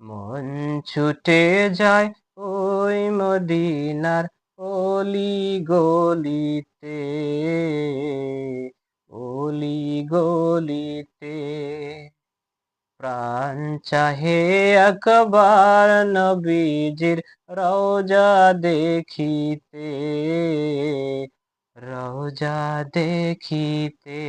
মন ছুটে যায় ওই মদিনার অলি গলিতে অলি গলিতে। প্রাণ চাহে একবার নবীজির রওজা দেখিতে রওজা দেখিতে।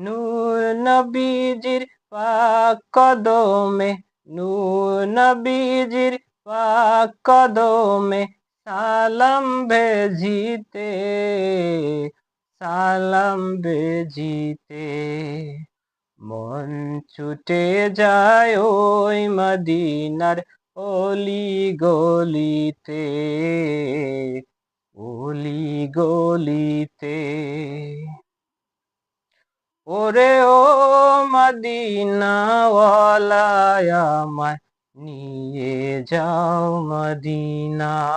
নূর নবীজির পাক কদমে, নূর নবীজির পাক কদমে সালাম ভেজিতে, সালাম বেজিতে মন ছুটে যায় ওই মদিনার অলি গলিতে অলি গলিতে। ওরে ও মদিনাওয়ালায় আমায় নিয়ে যাও মদিনা।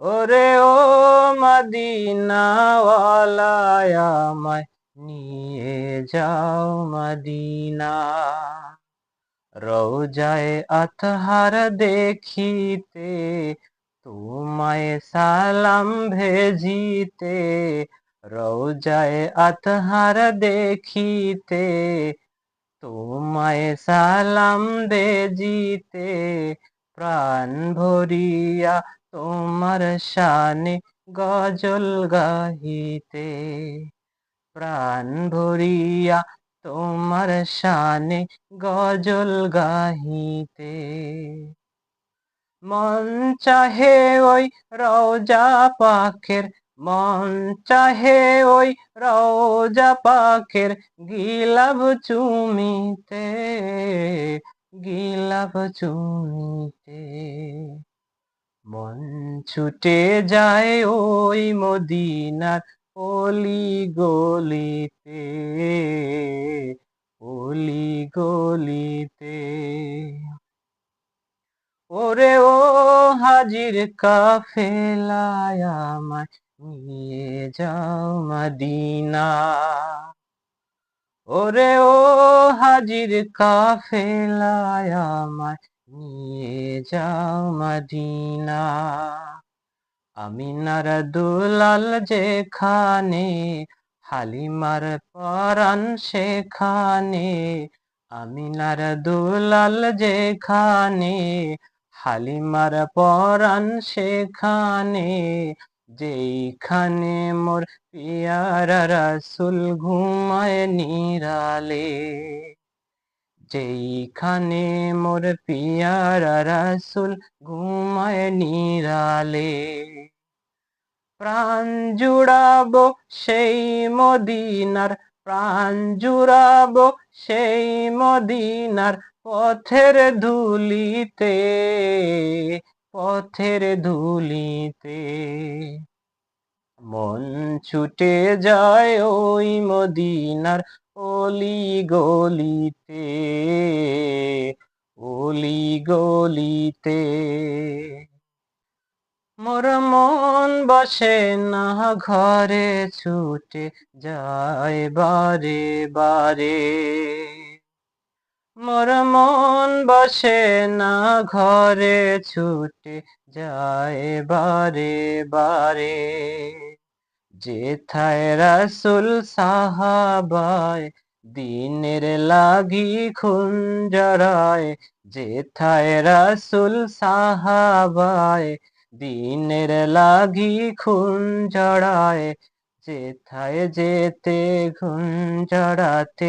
ওরে ও মদিনাওয়ালায় আমায় নিয়ে যাও মদিনা। রোজায় আতহার দেখিতে, তোমায় সালাম ভেজিতে রোজায় আতহার দেখিতে, তোমায় সালাম বেজিতে প্রাণ ভরিয়া তোমার শানে গজল গাহিতে, প্রাণ ভরিয়া তোমার শানে গজল গাহিতে। মন চাহে ওই রওজা পাখের মন চাহে ওই রওজা পাখের গিলাভ চুমিতে গিলাভ চুমিতে। মন ছুটে যায় ওই মদিনার অলি গলিতে অলি গলিতে ওরে ও হাজির কাফেলায় নিয়ে যাও মদিনা। ওরে ও হাজির কাফেলায় নিয়ে যাও মদিনা। আমিনার দুলাল যেখানে, হালিমার পরাণ সেখানে, আমিনার দুলাল যেখানে হালিমার পরাণ সেখানে, যেইখানে মোর পিয়ারা রাসুল ঘুমায় নিরালে, যেইখানে মোর পিয়ারা রাসুল ঘুমায় নিরালে। প্রাণ জুড়াবো সেই মদিনার, প্রাণ জুড়াবো সেই মদিনার পথের ধুলিতে পথের ধুলিতে। মন ছুটে যায় ওই মদিনার অলি গলিতে অলি গলিতে। মোর মন বসে না, ঘরে ছুটে যায় বারে বারে। মোর মন বসে না, ঘরে ছুটে যায় বারে বারে। যেথায় রাসুল সাহাবায়, দিনের লাগি খুন জড়ায়। যেথায় রাসুল সাহাবায়, দিনের লাগি খুন জড়ায়। যেথায় যেতে খুন জড়াতে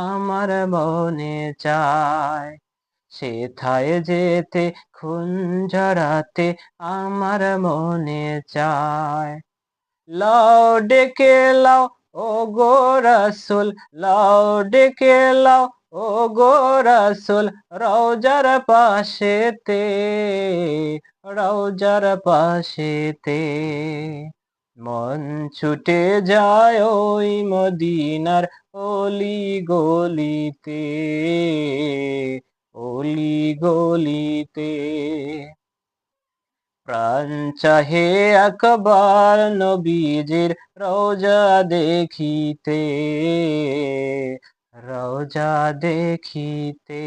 আমার মনে চায়। সেথায় যেতে খুন জড়াতে আমার মনে চায়। লাও ডেকে লাও ও গো রাসুল, লাও ডেকে লাও ও গো রাসুল, রওজার পাশেতে রৌজার পাশেতে। মন ছুটে যায় ওই মদিনার অলি গলিতে অলি গলিতে। প্রাণ চাহে একবার নবীজির রোজা দেখিতে, রওজা দেখিতে।